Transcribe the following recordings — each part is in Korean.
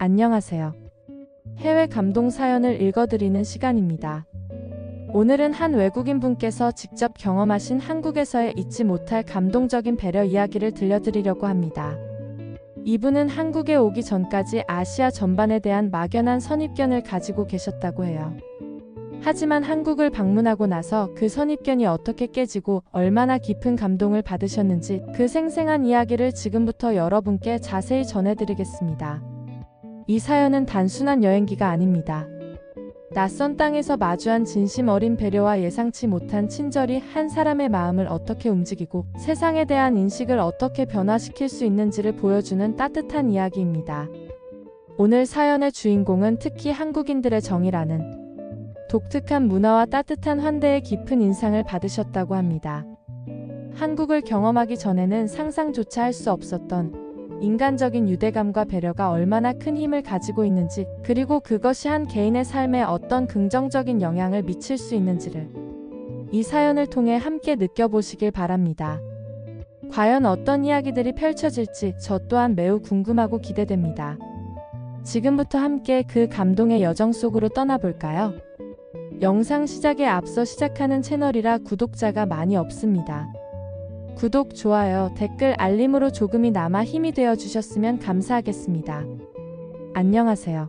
안녕하세요. 해외 감동 사연을 읽어드리는 시간입니다. 오늘은 한 외국인 분께서 직접 경험하신 한국에서의 잊지 못할 감동적인 배려 이야기를 들려드리려고 합니다. 이분은 한국에 오기 전까지 아시아 전반에 대한 막연한 선입견을 가지고 계셨다고 해요. 하지만 한국을 방문하고 나서 그 선입견이 어떻게 깨지고 얼마나 깊은 감동을 받으셨는지 그 생생한 이야기를 지금부터 여러분께 자세히 전해드리겠습니다. 이 사연은 단순한 여행기가 아닙니다. 낯선 땅에서 마주한 진심 어린 배려와 예상치 못한 친절이 한 사람의 마음을 어떻게 움직이고 세상에 대한 인식을 어떻게 변화시킬 수 있는지를 보여주는 따뜻한 이야기입니다. 오늘 사연의 주인공은 특히 한국인들의 정이라는 독특한 문화와 따뜻한 환대에 깊은 인상을 받으셨다고 합니다. 한국을 경험하기 전에는 상상조차 할 수 없었던 인간적인 유대감과 배려가 얼마나 큰 힘을 가지고 있는지, 그리고 그것이 한 개인의 삶에 어떤 긍정적인 영향을 미칠 수 있는지를 이 사연을 통해 함께 느껴보시길 바랍니다. 과연 어떤 이야기들이 펼쳐질지 저 또한 매우 궁금하고 기대됩니다. 지금부터 함께 그 감동의 여정 속으로 떠나볼까요? 영상 시작에 앞서 시작하는 채널이라 구독자가 많이 없습니다. 구독, 좋아요, 댓글, 알림으로 조금이나마 힘이 되어 주셨으면 감사하겠습니다. 안녕하세요.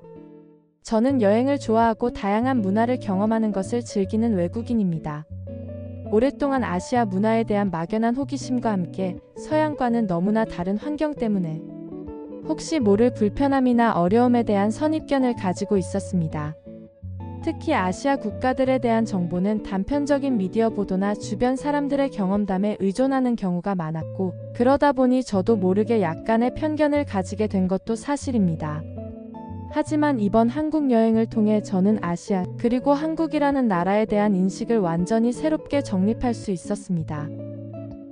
저는 여행을 좋아하고 다양한 문화를 경험하는 것을 즐기는 외국인입니다. 오랫동안 아시아 문화에 대한 막연한 호기심과 함께 서양과는 너무나 다른 환경 때문에 혹시 모를 불편함이나 어려움에 대한 선입견을 가지고 있었습니다. 특히 아시아 국가들에 대한 정보는 단편적인 미디어 보도나 주변 사람들의 경험담에 의존하는 경우가 많았고, 그러다 보니 저도 모르게 약간의 편견을 가지게 된 것도 사실입니다. 하지만 이번 한국 여행을 통해 저는 아시아, 그리고 한국이라는 나라에 대한 인식을 완전히 새롭게 정립할 수 있었습니다.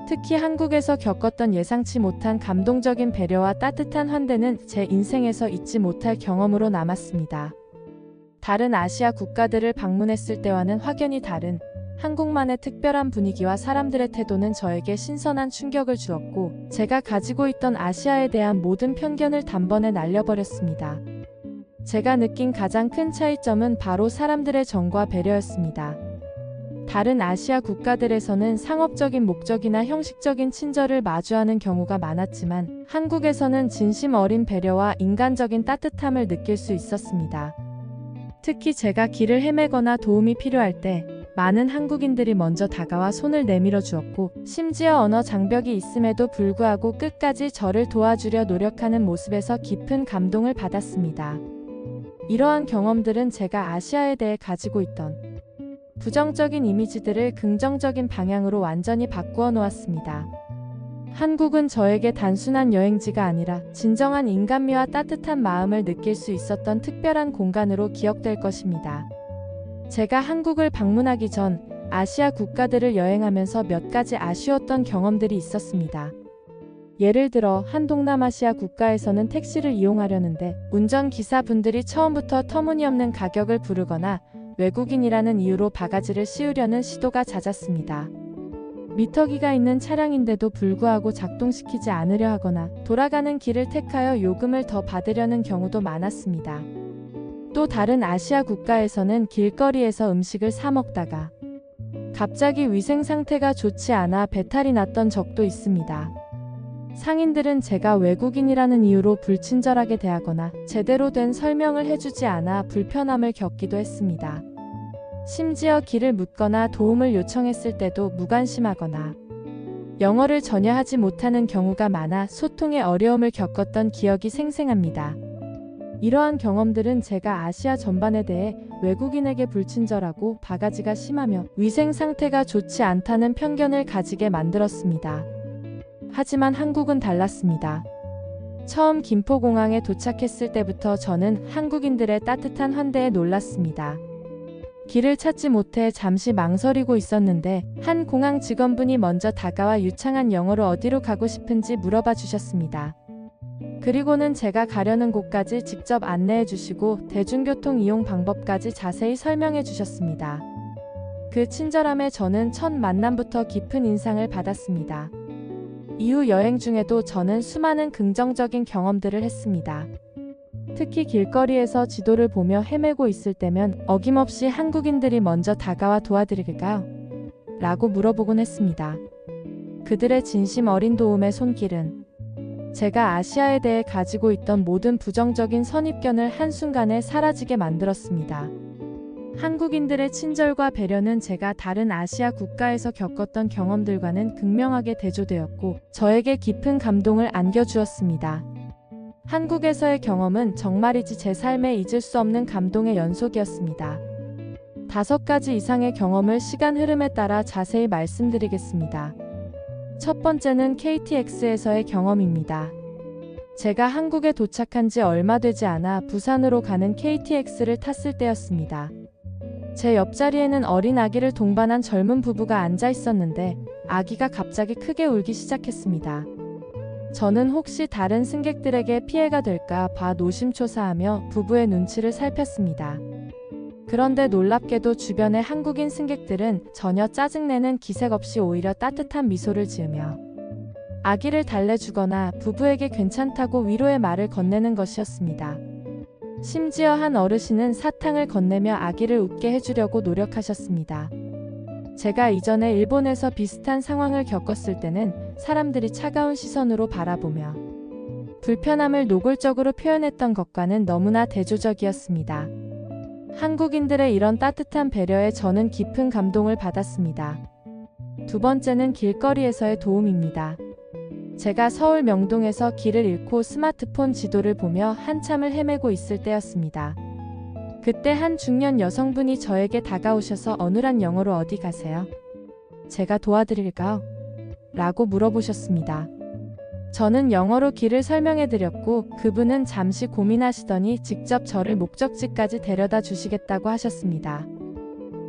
특히 한국에서 겪었던 예상치 못한 감동적인 배려와 따뜻한 환대는 제 인생에서 잊지 못할 경험으로 남았습니다. 다른 아시아 국가들을 방문했을 때와는 확연히 다른 한국만의 특별한 분위기와 사람들의 태도는 저에게 신선한 충격을 주었고, 제가 가지고 있던 아시아에 대한 모든 편견을 단번에 날려버렸습니다. 제가 느낀 가장 큰 차이점은 바로 사람들의 정과 배려였습니다. 다른 아시아 국가들에서는 상업적인 목적이나 형식적인 친절을 마주하는 경우가 많았지만, 한국에서는 진심 어린 배려와 인간적인 따뜻함을 느낄 수 있었습니다. 특히 제가 길을 헤매거나 도움이 필요할 때 많은 한국인들이 먼저 다가와 손을 내밀어 주었고 심지어 언어 장벽이 있음에도 불구하고 끝까지 저를 도와주려 노력하는 모습에서 깊은 감동을 받았습니다. 이러한 경험들은 제가 아시아에 대해 가지고 있던 부정적인 이미지들을 긍정적인 방향으로 완전히 바꾸어 놓았습니다. 한국은 저에게 단순한 여행지가 아니라 진정한 인간미와 따뜻한 마음을 느낄 수 있었던 특별한 공간으로 기억될 것입니다. 제가 한국을 방문하기 전 아시아 국가들을 여행하면서 몇 가지 아쉬웠던 경험들이 있었습니다. 예를 들어 한 동남아시아 국가에서는 택시를 이용하려는데 운전기사 분들이 처음부터 터무니없는 가격을 부르거나 외국인이라는 이유로 바가지를 씌우려는 시도가 잦았습니다. 미터기가 있는 차량인데도 불구하고 작동시키지 않으려 하거나 돌아가는 길을 택하여 요금을 더 받으려는 경우도 많았습니다. 또 다른 아시아 국가에서는 길거리에서 음식을 사 먹다가 갑자기 위생 상태가 좋지 않아 배탈이 났던 적도 있습니다. 상인들은 제가 외국인이라는 이유로 불친절하게 대하거나 제대로 된 설명을 해주지 않아 불편함을 겪기도 했습니다. 심지어 길을 묻거나 도움을 요청했을 때도 무관심하거나 영어를 전혀 하지 못하는 경우가 많아 소통에 어려움을 겪었던 기억이 생생합니다. 이러한 경험들은 제가 아시아 전반에 대해 외국인에게 불친절하고 바가지가 심하며 위생 상태가 좋지 않다는 편견을 가지게 만들었습니다. 하지만 한국은 달랐습니다. 처음 김포공항에 도착했을 때부터 저는 한국인들의 따뜻한 환대에 놀랐습니다. 길을 찾지 못해 잠시 망설이고 있었는데 한 공항 직원분이 먼저 다가와 유창한 영어로 어디로 가고 싶은지 물어봐 주셨습니다. 그리고는 제가 가려는 곳까지 직접 안내해 주시고 대중교통 이용 방법까지 자세히 설명해 주셨습니다. 그 친절함에 저는 첫 만남부터 깊은 인상을 받았습니다. 이후 여행 중에도 저는 수많은 긍정적인 경험들을 했습니다. 특히 길거리에서 지도를 보며 헤매고 있을 때면 어김없이 한국인들이 먼저 다가와 도와드릴까요? 라고 물어보곤 했습니다. 그들의 진심 어린 도움의 손길은 제가 아시아에 대해 가지고 있던 모든 부정적인 선입견을 한순간에 사라지게 만들었습니다. 한국인들의 친절과 배려는 제가 다른 아시아 국가에서 겪었던 경험들과는 극명하게 대조되었고 저에게 깊은 감동을 안겨주었습니다. 한국에서의 경험은 정말이지 제 삶에 잊을 수 없는 감동의 연속이었습니다. 다섯 가지 이상의 경험을 시간 흐름에 따라 자세히 말씀드리겠습니다. 첫 번째는 KTX에서의 경험입니다. 제가 한국에 도착한 지 얼마 되지 않아 부산으로 가는 KTX를 탔을 때였습니다. 제 옆자리에는 어린 아기를 동반한 젊은 부부가 앉아 있었는데 아기가 갑자기 크게 울기 시작했습니다. 저는 혹시 다른 승객들에게 피해가 될까 봐 노심초사하며 부부의 눈치를 살폈습니다. 그런데 놀랍게도 주변의 한국인 승객들은 전혀 짜증내는 기색 없이 오히려 따뜻한 미소를 지으며 아기를 달래주거나 부부에게 괜찮다고 위로의 말을 건네는 것이었습니다. 심지어 한 어르신은 사탕을 건네며 아기를 웃게 해주려고 노력하셨습니다. 제가 이전에 일본에서 비슷한 상황을 겪었을 때는 사람들이 차가운 시선으로 바라보며 불편함을 노골적으로 표현했던 것과는 너무나 대조적이었습니다. 한국인들의 이런 따뜻한 배려에 저는 깊은 감동을 받았습니다. 두 번째는 길거리에서의 도움입니다. 제가 서울 명동에서 길을 잃고 스마트폰 지도를 보며 한참을 헤매고 있을 때였습니다. 그때 한 중년 여성분이 저에게 다가오셔서 어눌한 영어로 어디 가세요? 제가 도와드릴까요? 라고 물어보셨습니다. 저는 영어로 길을 설명해 드렸고 그분은 잠시 고민하시더니 직접 저를 목적지까지 데려다 주시겠다고 하셨습니다.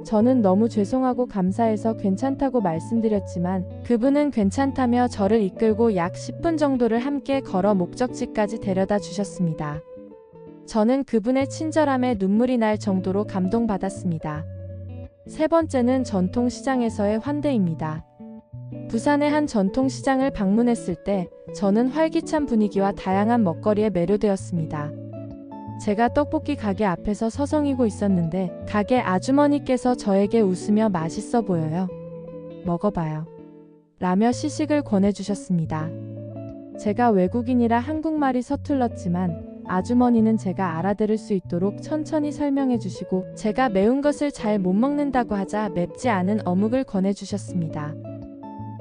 저는 너무 죄송하고 감사해서 괜찮다고 말씀드렸지만 그분은 괜찮다며 저를 이끌고 약 10분 정도를 함께 걸어 목적지까지 데려다 주셨습니다. 저는 그분의 친절함에 눈물이 날 정도로 감동받았습니다. 세 번째는 전통시장에서의 환대입니다. 부산의 한 전통시장을 방문했을 때 저는 활기찬 분위기와 다양한 먹거리에 매료되었습니다. 제가 떡볶이 가게 앞에서 서성이고 있었는데 가게 아주머니께서 저에게 웃으며 맛있어 보여요. 먹어봐요. 라며 시식을 권해주셨습니다. 제가 외국인이라 한국말이 서툴렀지만 아주머니는 제가 알아들을 수 있도록 천천히 설명해 주시고 제가 매운 것을 잘 못 먹는다고 하자 맵지 않은 어묵을 권해 주셨습니다.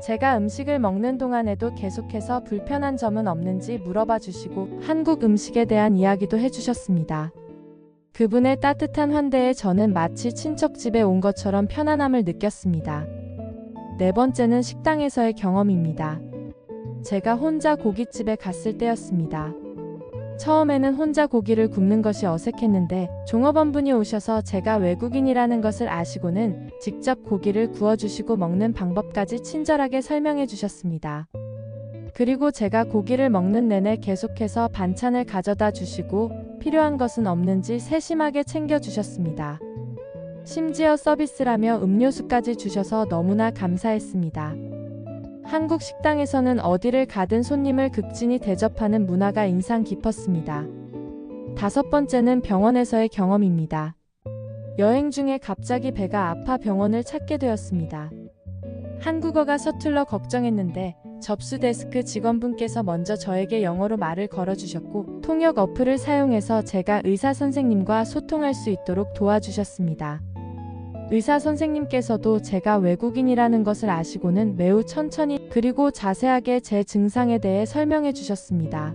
제가 음식을 먹는 동안에도 계속해서 불편한 점은 없는지 물어봐 주시고 한국 음식에 대한 이야기도 해주셨습니다. 그분의 따뜻한 환대에 저는 마치 친척집에 온 것처럼 편안함을 느꼈습니다. 네 번째는 식당에서의 경험입니다. 제가 혼자 고깃집에 갔을 때였습니다. 처음에는 혼자 고기를 굽는 것이 어색했는데 종업원분이 오셔서 제가 외국인이라는 것을 아시고는 직접 고기를 구워주시고 먹는 방법까지 친절하게 설명해 주셨습니다. 그리고 제가 고기를 먹는 내내 계속해서 반찬을 가져다 주시고 필요한 것은 없는지 세심하게 챙겨 주셨습니다. 심지어 서비스라며 음료수까지 주셔서 너무나 감사했습니다. 한국 식당에서는 어디를 가든 손님을 극진히 대접하는 문화가 인상 깊었습니다. 다섯 번째는 병원에서의 경험입니다. 여행 중에 갑자기 배가 아파 병원을 찾게 되었습니다. 한국어가 서툴러 걱정했는데 접수 데스크 직원분께서 먼저 저에게 영어로 말을 걸어주셨고 통역 어플을 사용해서 제가 의사 선생님과 소통할 수 있도록 도와주셨습니다. 의사 선생님께서도 제가 외국인이라는 것을 아시고는 매우 천천히 그리고 자세하게 제 증상에 대해 설명해 주셨습니다.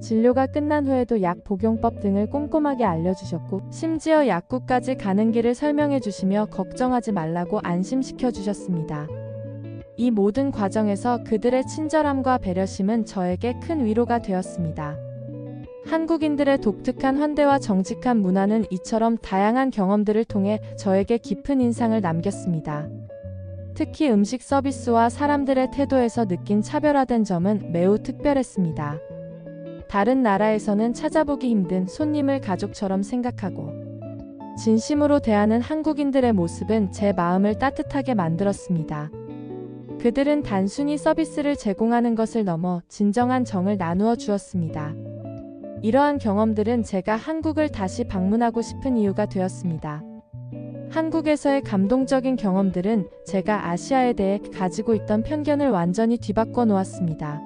진료가 끝난 후에도 약 복용법 등을 꼼꼼하게 알려주셨고 심지어 약국까지 가는 길을 설명해 주시며 걱정하지 말라고 안심시켜 주셨습니다. 이 모든 과정에서 그들의 친절함과 배려심은 저에게 큰 위로가 되었습니다. 한국인들의 독특한 환대와 정직한 문화는 이처럼 다양한 경험들을 통해 저에게 깊은 인상을 남겼습니다. 특히 음식 서비스와 사람들의 태도에서 느낀 차별화된 점은 매우 특별했습니다. 다른 나라에서는 찾아보기 힘든 손님을 가족처럼 생각하고 진심으로 대하는 한국인들의 모습은 제 마음을 따뜻하게 만들었습니다. 그들은 단순히 서비스를 제공하는 것을 넘어 진정한 정을 나누어 주었습니다. 이러한 경험들은 제가 한국을 다시 방문하고 싶은 이유가 되었습니다. 한국에서의 감동적인 경험들은 제가 아시아에 대해 가지고 있던 편견을 완전히 뒤바꿔 놓았습니다.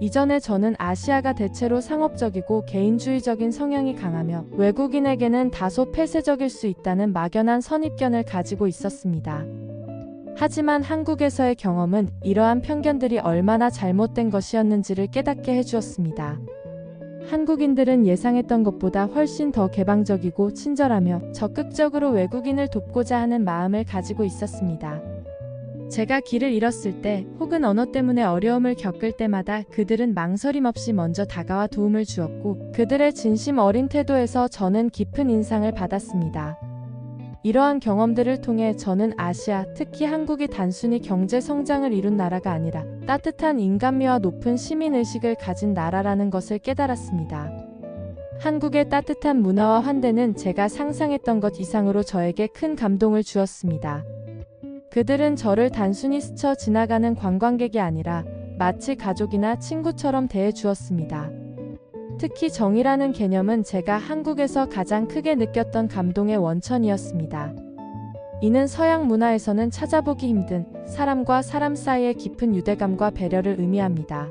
이전에 저는 아시아가 대체로 상업적이고 개인주의적인 성향이 강하며 외국인에게는 다소 폐쇄적일 수 있다는 막연한 선입견을 가지고 있었습니다. 하지만 한국에서의 경험은 이러한 편견들이 얼마나 잘못된 것이었는지를 깨닫게 해주었습니다. 한국인들은 예상했던 것보다 훨씬 더 개방적이고 친절하며 적극적으로 외국인을 돕고자 하는 마음을 가지고 있었습니다. 제가 길을 잃었을 때 혹은 언어 때문에 어려움을 겪을 때마다 그들은 망설임 없이 먼저 다가와 도움을 주었고 그들의 진심 어린 태도에서 저는 깊은 인상을 받았습니다. 이러한 경험들을 통해 저는 아시아, 특히 한국이 단순히 경제 성장을 이룬 나라가 아니라 따뜻한 인간미와 높은 시민의식을 가진 나라라는 것을 깨달았습니다. 한국의 따뜻한 문화와 환대는 제가 상상했던 것 이상으로 저에게 큰 감동을 주었습니다. 그들은 저를 단순히 스쳐 지나가는 관광객이 아니라 마치 가족이나 친구처럼 대해 주었습니다. 특히 정이라는 개념은 제가 한국에서 가장 크게 느꼈던 감동의 원천이었습니다. 이는 서양 문화에서는 찾아보기 힘든 사람과 사람 사이의 깊은 유대감과 배려를 의미합니다.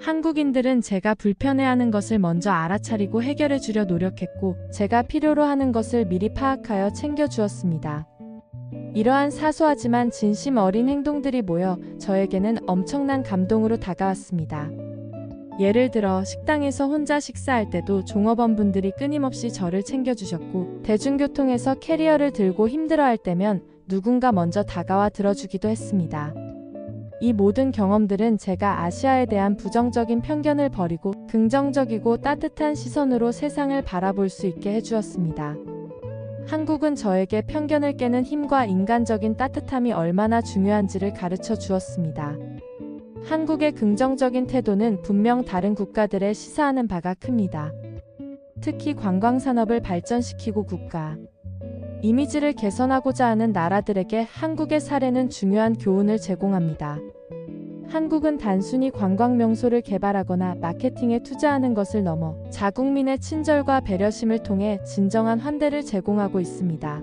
한국인들은 제가 불편해하는 것을 먼저 알아차리고 해결해 주려 노력했고, 제가 필요로 하는 것을 미리 파악하여 챙겨 주었습니다. 이러한 사소하지만 진심 어린 행동들이 모여 저에게는 엄청난 감동으로 다가왔습니다. 예를 들어 식당에서 혼자 식사할 때도 종업원분들이 끊임없이 저를 챙겨주셨고 대중교통에서 캐리어를 들고 힘들어할 때면 누군가 먼저 다가와 들어주기도 했습니다. 이 모든 경험들은 제가 아시아에 대한 부정적인 편견을 버리고 긍정적이고 따뜻한 시선으로 세상을 바라볼 수 있게 해주었습니다. 한국은 저에게 편견을 깨는 힘과 인간적인 따뜻함이 얼마나 중요한지를 가르쳐 주었습니다. 한국의 긍정적인 태도는 분명 다른 국가들에 시사하는 바가 큽니다. 특히 관광산업을 발전시키고 국가 이미지를 개선하고자 하는 나라들에게 한국의 사례는 중요한 교훈을 제공합니다. 한국은 단순히 관광 명소를 개발하거나 마케팅에 투자하는 것을 넘어 자국민의 친절과 배려심을 통해 진정한 환대를 제공하고 있습니다.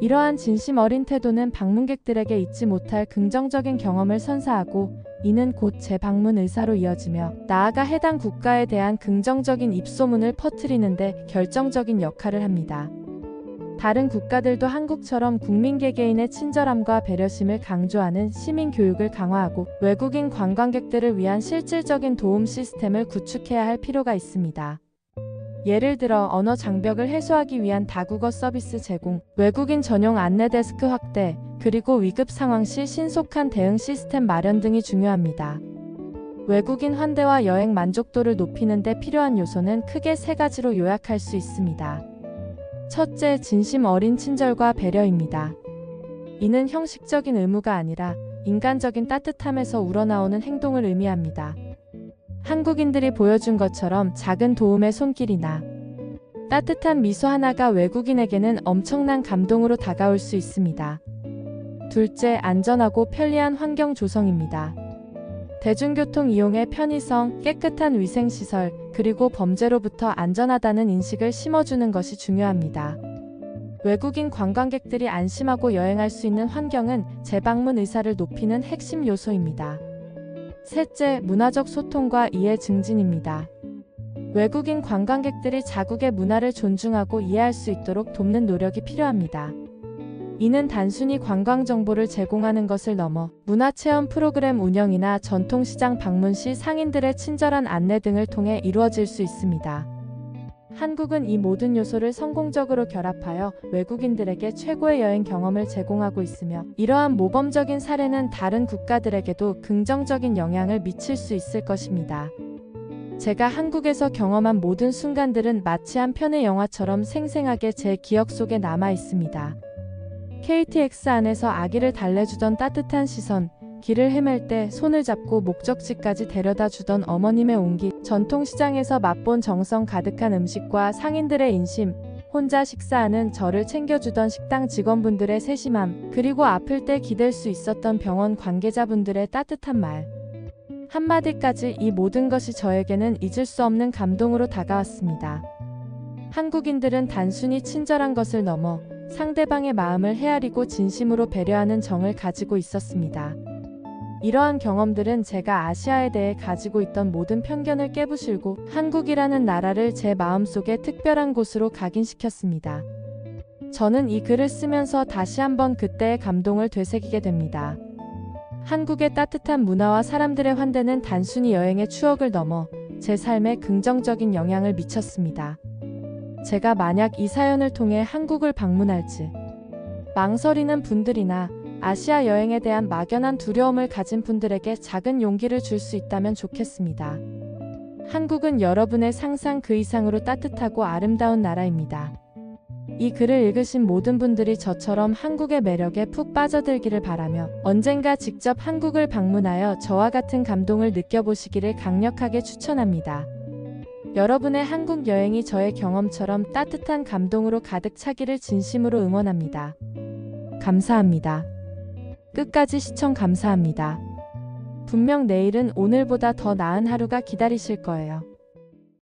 이러한 진심 어린 태도는 방문객들에게 잊지 못할 긍정적인 경험을 선사하고 이는 곧 재방문 의사로 이어지며 나아가 해당 국가에 대한 긍정적인 입소문을 퍼뜨리는데 결정적인 역할을 합니다. 다른 국가들도 한국처럼 국민 개개인의 친절함과 배려심을 강조하는 시민 교육을 강화하고 외국인 관광객들을 위한 실질적인 도움 시스템을 구축해야 할 필요가 있습니다. 예를 들어 언어 장벽을 해소하기 위한 다국어 서비스 제공, 외국인 전용 안내 데스크 확대, 그리고 위급 상황 시 신속한 대응 시스템 마련 등이 중요합니다. 외국인 환대와 여행 만족도를 높이는 데 필요한 요소는 크게 세 가지로 요약할 수 있습니다. 첫째, 진심 어린 친절과 배려입니다. 이는 형식적인 의무가 아니라 인간적인 따뜻함에서 우러나오는 행동을 의미합니다. 한국인들이 보여준 것처럼 작은 도움의 손길이나 따뜻한 미소 하나가 외국인에게는 엄청난 감동으로 다가올 수 있습니다. 둘째, 안전하고 편리한 환경 조성입니다. 대중교통 이용의 편의성, 깨끗한 위생시설, 그리고 범죄로부터 안전하다는 인식을 심어주는 것이 중요합니다. 외국인 관광객들이 안심하고 여행할 수 있는 환경은 재방문 의사를 높이는 핵심 요소입니다. 셋째, 문화적 소통과 이해 증진입니다. 외국인 관광객들이 자국의 문화를 존중하고 이해할 수 있도록 돕는 노력이 필요합니다. 이는 단순히 관광 정보를 제공하는 것을 넘어 문화체험 프로그램 운영이나 전통시장 방문 시 상인들의 친절한 안내 등을 통해 이루어질 수 있습니다. 한국은 이 모든 요소를 성공적으로 결합하여 외국인들에게 최고의 여행 경험을 제공하고 있으며 이러한 모범적인 사례는 다른 국가들에게도 긍정적인 영향을 미칠 수 있을 것입니다. 제가 한국에서 경험한 모든 순간들은 마치 한 편의 영화처럼 생생하게 제 기억 속에 남아 있습니다. KTX 안에서 아기를 달래주던 따뜻한 시선, 길을 헤맬 때 손을 잡고 목적지까지 데려다 주던 어머님의 온기, 전통시장에서 맛본 정성 가득한 음식과 상인들의 인심, 혼자 식사하는 저를 챙겨주던 식당 직원분들의 세심함, 그리고 아플 때 기댈 수 있었던 병원 관계자분들의 따뜻한 말. 한마디까지 이 모든 것이 저에게는 잊을 수 없는 감동으로 다가왔습니다. 한국인들은 단순히 친절한 것을 넘어 상대방의 마음을 헤아리고 진심으로 배려하는 정을 가지고 있었습니다. 이러한 경험들은 제가 아시아에 대해 가지고 있던 모든 편견을 깨부실고 한국이라는 나라를 제 마음속에 특별한 곳으로 각인시켰습니다. 저는 이 글을 쓰면서 다시 한번 그때의 감동을 되새기게 됩니다. 한국의 따뜻한 문화와 사람들의 환대는 단순히 여행의 추억을 넘어 제 삶에 긍정적인 영향을 미쳤습니다. 제가 만약 이 사연을 통해 한국을 방문할지 망설이는 분들이나 아시아 여행에 대한 막연한 두려움을 가진 분들에게 작은 용기를 줄 수 있다면 좋겠습니다. 한국은 여러분의 상상 그 이상으로 따뜻하고 아름다운 나라입니다. 이 글을 읽으신 모든 분들이 저처럼 한국의 매력에 푹 빠져들기를 바라며 언젠가 직접 한국을 방문하여 저와 같은 감동을 느껴보시기를 강력하게 추천합니다. 여러분의 한국 여행이 저의 경험처럼 따뜻한 감동으로 가득 차기를 진심으로 응원합니다. 감사합니다. 끝까지 시청 감사합니다. 분명 내일은 오늘보다 더 나은 하루가 기다리실 거예요.